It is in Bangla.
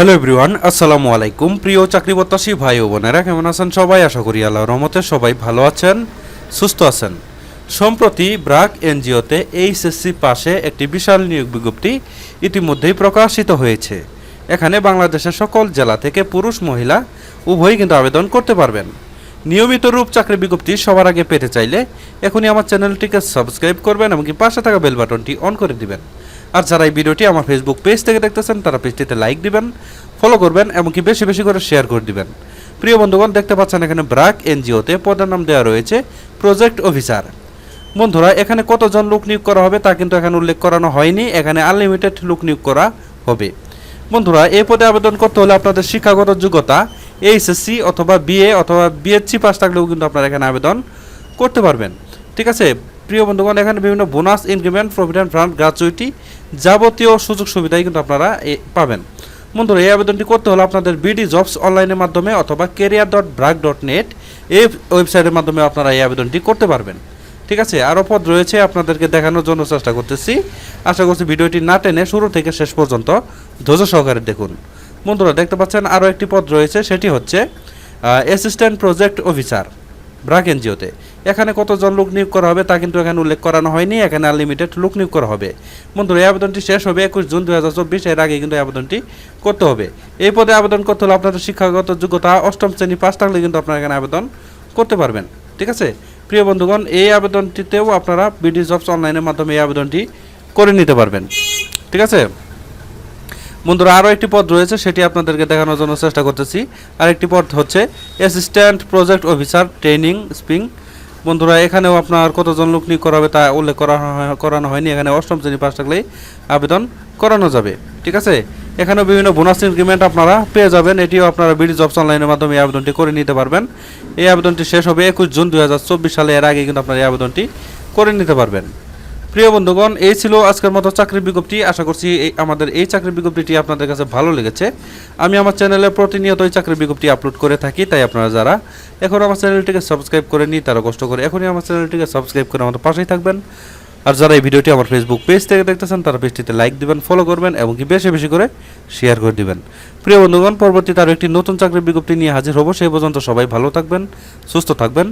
হ্যালো এভরিওয়ান আসসালামু আলাইকুম প্রিয় চাকরি প্রত্যাশী ভাই ও বোনেরা, কেমন আছেন সবাই? আশা করি আল্লাহ রহমতে সবাই ভালো আছেন, সুস্থ আছেন। সম্প্রতি ব্রাক এনজিওতে এইচএসসি পাশে একটি বিশাল নিয়োগ বিজ্ঞপ্তি ইতিমধ্যেই প্রকাশিত হয়েছে। এখানে বাংলাদেশের সকল জেলা থেকে পুরুষ, মহিলা উভয়ই কিন্তু আবেদন করতে পারবেন। নিয়মিত রূপ চাকরি বিজ্ঞপ্তি সবার আগে পেতে চাইলে এখনই আমার চ্যানেলটিকে সাবস্ক্রাইব করবেন এমনকি পাশে থাকা বেল বাটনটি অন করে দিবেন। আর যারা এই ভিডিওটি আমার ফেসবুক পেজ থেকে দেখতেছেন, তারা পেজটিতে লাইক দিবেন ফলো করবেন, এমনকি বেশি বেশি করে শেয়ার করে দিবেন। প্রিয় বন্ধুগণ, দেখতে পাচ্ছেন এখানে ব্রাক এনজিওতে পদের নাম দেওয়া রয়েছে প্রজেক্ট অফিসার বন্ধুরা, এখানে কতজন লোক নিয়োগ করা হবে তা কিন্তু এখানে উল্লেখ করানো হয়নি, এখানে আনলিমিটেড লোক নিয়োগ করা হবে। বন্ধুরা এই পদে আবেদন করতে হলে আপনাদের শিক্ষাগত যোগ্যতা এইচএসসি অথবা বিএ অথবা বিএসসি পাস থাকলেও কিন্তু আপনারা এখানে আবেদন করতে পারবেন। ঠিক আছে? প্রিয় বন্ধুগণ, এখানে বিভিন্ন bonus, increment, provident, fund, gratuity যাবতীয় সুযোগ সুবিধাই কিন্তু আপনারা পাবেন। বন্ধুরা, এই আবেদনটি করতে হলে আপনাদের বিডি জবস অনলাইনের মাধ্যমে অথবা career dot BRAC dot net এই ওয়েবসাইটের মাধ্যমে আপনারা এই আবেদনটি করতে পারবেন। ঠিক আছে, আরও পদ রয়েছে আপনাদেরকে দেখানোর জন্য চেষ্টা করতেছি। আশা করছি ভিডিওটি না টেনে শুরু থেকে শেষ পর্যন্ত ধৈর্য সহকারে দেখুন। বন্ধুরা, দেখতে পাচ্ছেন আরও একটি পদ রয়েছে, সেটি হচ্ছে অ্যাসিস্ট্যান্ট প্রজেক্ট অফিসার ব্রাক এনজিওতে। এখানে কতজন লোক নিয়োগ করা হবে তা কিন্তু এখানে উল্লেখ করানো হয়নি, এখানে আনলিমিটেড লোক নিয়োগ করা হবে। বন্ধুরা, এই আবেদনটি শেষ হবে একুশ জুন দু হাজার চব্বিশ, এর আগে কিন্তু আবেদনটি করতে হবে। এই পদে আবেদন করতে হলে আপনাদের শিক্ষাগত যোগ্যতা অষ্টম শ্রেণি পাস থাকলে কিন্তু আপনারা এখানে আবেদন করতে পারবেন, ঠিক আছে? প্রিয় বন্ধুগণ, এই আবেদনটিতেও আপনারা বিডি জবস অনলাইনের মাধ্যমে এই আবেদনটি করে নিতে পারবেন, ঠিক আছে? বন্ধুরা, আরও একটি পদ রয়েছে, সেটি আপনাদেরকে দেখানোর জন্য চেষ্টা করতেছি। আরেকটি পদ হচ্ছে অ্যাসিস্ট্যান্ট প্রজেক্ট অফিসার ট্রেনিং স্পিং বন্ধুরা, এখানেও আপনার কতজন লোক নিয়োগ করা হবে তা উল্লেখ করা করানো হয়নি। এখানে অষ্টম শ্রেণি পাশ থাকলেই আবেদন করানো যাবে। ঠিক আছে? এখানেও বিভিন্ন বোনাস ইনক্রিমেন্ট আপনারা পেয়ে যাবেন। এটিও আপনারা বিডি জবস অনলাইনের মাধ্যমে এই আবেদনটি করে নিতে পারবেন। এই আবেদনটি শেষ হবে একুশ জুন দুহাজার চব্বিশ সালে। এর আগে কিন্তু আপনারা এই আবেদনটি করে নিতে পারবেন। প্রিয় বন্ধুগণ, এই ছিল আজকের মতো চাকরির বিজ্ঞপ্তি। আশা করছি এই আমাদের এই চাকরির বিজ্ঞপ্তিটি আপনাদের কাছে ভালো লেগেছে। আমি আমার চ্যানেলে প্রতিনিয়ত এই চাকরির বিজ্ঞপ্তি আপলোড করে থাকি, তাই আপনারা যারা এখন আমার চ্যানেলটিকে সাবস্ক্রাইব করে নিই তারা কষ্ট করে এখনই আমার চ্যানেলটিকে সাবস্ক্রাইব করে আমাদের পাশেই থাকবেন। আর যারা এই ভিডিওটি আমার ফেসবুক পেজ থেকে দেখতেছেন, তারা পেজটিতে লাইক দিবেন ফলো করবেন এবং কি বেশি বেশি করে শেয়ার করে দিবেন। প্রিয় বন্ধুগণ, পরবর্তীতে আরও একটি নতুন চাকরির বিজ্ঞপ্তি নিয়ে হাজির হব। সেই পর্যন্ত সবাই ভালো থাকবেন, সুস্থ থাকবেন।